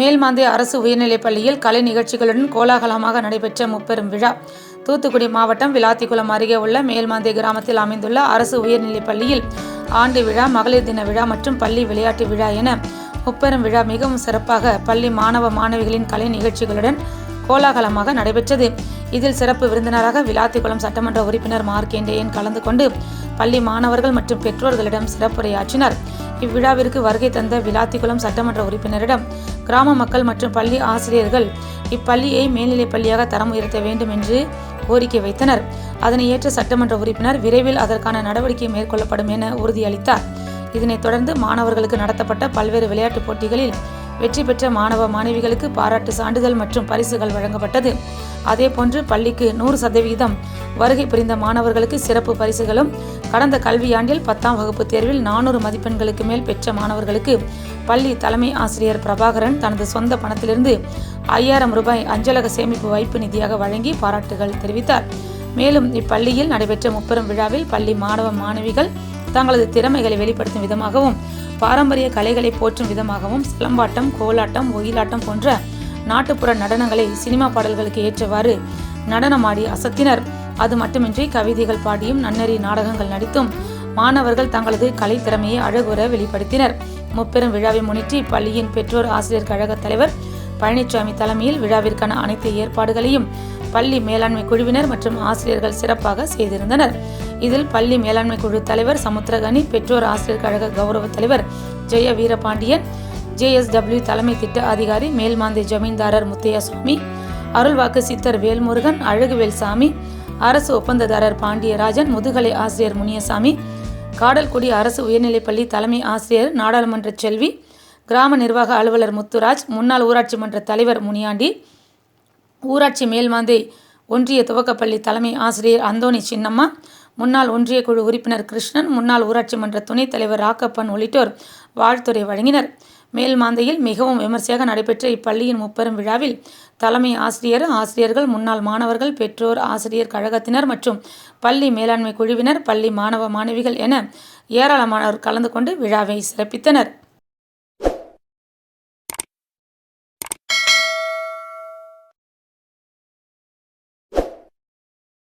மேல்மாந்தை அரசு உயர்நிலைப் பள்ளியில் கலை நிகழ்ச்சிகளுடன் கோலாகலமாக நடைபெற்ற முப்பெரும் விழா. தூத்துக்குடி மாவட்டம் விளாத்திக்குளம் அருகே உள்ள மேல்மாந்தை கிராமத்தில் அமைந்துள்ள அரசு உயர்நிலைப் பள்ளியில் ஆண்டு விழா மகளிர் தின விழா மற்றும் பள்ளி விளையாட்டு விழா என முப்பெரும் விழா மிகவும் சிறப்பாக பள்ளி மாணவ மாணவிகளின் கலை நிகழ்ச்சிகளுடன் கோலாகலமாக நடைபெற்றது. இதில் சிறப்பு விருந்தினராக விளாத்திக்குளம் சட்டமன்ற உறுப்பினர் மார்க்கேண்டேயன் கலந்து கொண்டு பள்ளி மாணவர்கள் மற்றும் பெற்றோர்களிடம் சிறப்புரையாற்றினார். இவ்விழாவிற்கு வருகை தந்த விளாத்திக்குளம் சட்டமன்ற உறுப்பினரிடம் கிராம மக்கள் மற்றும் பள்ளி ஆசிரியர்கள் இப்பள்ளியை மேல்நிலைப் பள்ளியாக தரம் உயர்த்த வேண்டும் என்று கோரிக்கை வைத்தனர். அதனை ஏற்ற சட்டமன்ற உறுப்பினர் விரைவில் அதற்கான நடவடிக்கை மேற்கொள்ளப்படும் என உறுதியளித்தார். இதனைத் தொடர்ந்து மாணவர்களுக்கு நடத்தப்பட்ட பல்வேறு விளையாட்டுப் போட்டிகளில் வெற்றி பெற்ற மாணவ மாணவிகளுக்கு பாராட்டு சான்றிதழ் மற்றும் பரிசுகள் வழங்கப்பட்டது. அதேபோன்று பள்ளிக்கு நூறு சதவீதம் வருகை புரிந்த மாணவர்களுக்கு சிறப்பு பரிசுகளும் கடந்த கல்வியாண்டில் பத்தாம் வகுப்பு தேர்வில் நானூறு மதிப்பெண்களுக்கு மேல் பெற்ற மாணவர்களுக்கு பள்ளி தலைமை ஆசிரியர் பிரபாகரன் தனது சொந்த பணத்திலிருந்து ஐயாயிரம் ரூபாய் அஞ்சலக சேமிப்பு வைப்பு நிதியாக வழங்கி பாராட்டுகள் தெரிவித்தார். மேலும் இப்பள்ளியில் நடைபெற்ற முப்பெரும் விழாவில் பள்ளி மாணவ மாணவிகள் தங்களது திறமைகளை வெளிப்படுத்தும் விதமாகவும் பாரம்பரிய கலைகளை போற்றும் விதமாகவும் சிலம்பாட்டம் கோலாட்டம் ஒயிலாட்டம் போன்ற நாட்டுப்புற நடனங்களை சினிமா பாடல்களுக்கு ஏற்றவாறு நடனமாடி அசத்தினர். அது மட்டுமின்றி கவிதைகள் பாடியும் நன்னெறி நாடகங்கள் நடித்தும் மாணவர்கள் தங்களது கலை திறமையை அழகுற வெளிப்படுத்தினர். முப்பெரும் விழாவை முன்னிட்டு பள்ளியின் பெற்றோர் ஆசிரியர் கழக தலைவர் பழனிசாமி தலைமையில் விழாவிற்கான அனைத்து ஏற்பாடுகளையும் பள்ளி மேலாண்மை குழுவினர் மற்றும் ஆசிரியர்கள் சிறப்பாக செய்திருந்தனர். இதில் பள்ளி மேலாண்மை குழு தலைவர் சமுத்திரகனி பெற்றோர் ஆசிரியர் கழக கௌரவ தலைவர் ஜெய வீரபாண்டியன் ஜேஎஸ்டபிள்யூ தலைமை திட்ட அதிகாரி மேல்மாந்தை ஜமீன்தாரர் முத்தையசுவாமி அருள்வாக்கு சித்தர் வேல்முருகன் அழகுவேல்சாமி அரசு ஒப்பந்ததாரர் பாண்டியராஜன் முதுகலை ஆசிரியர் முனியசாமி காடல்குடி அரசு உயர்நிலைப்பள்ளி தலைமை ஆசிரியர் நாடாளுமன்ற செல்வி கிராம நிர்வாக அலுவலர் முத்துராஜ் முன்னாள் ஊராட்சி மன்ற தலைவர் முனியாண்டி ஊராட்சி மேல்மாந்தை ஒன்றிய துவக்கப்பள்ளி தலைமை ஆசிரியர் அந்தோணி சின்னம்மா முன்னாள் ஒன்றிய குழு உறுப்பினர் கிருஷ்ணன் முன்னாள் ஊராட்சி மன்ற துணைத் தலைவர் ராக்கப்பன் உள்ளிட்டோர் வாழ்த்துறை வழங்கினர். மேல்மாந்தையில் மிகவும் விமர்சையாக நடைபெற்ற இப்பள்ளியின் முப்பெரும் விழாவில் தலைமை ஆசிரியர் ஆசிரியர்கள் முன்னாள் மாணவர்கள் பெற்றோர் ஆசிரியர் கழகத்தினர் மற்றும் பள்ளி மேலாண்மை குழுவினர் பள்ளி மாணவ மாணவிகள் என ஏராளமானோர் கலந்து கொண்டு விழாவை சிறப்பித்தனர்.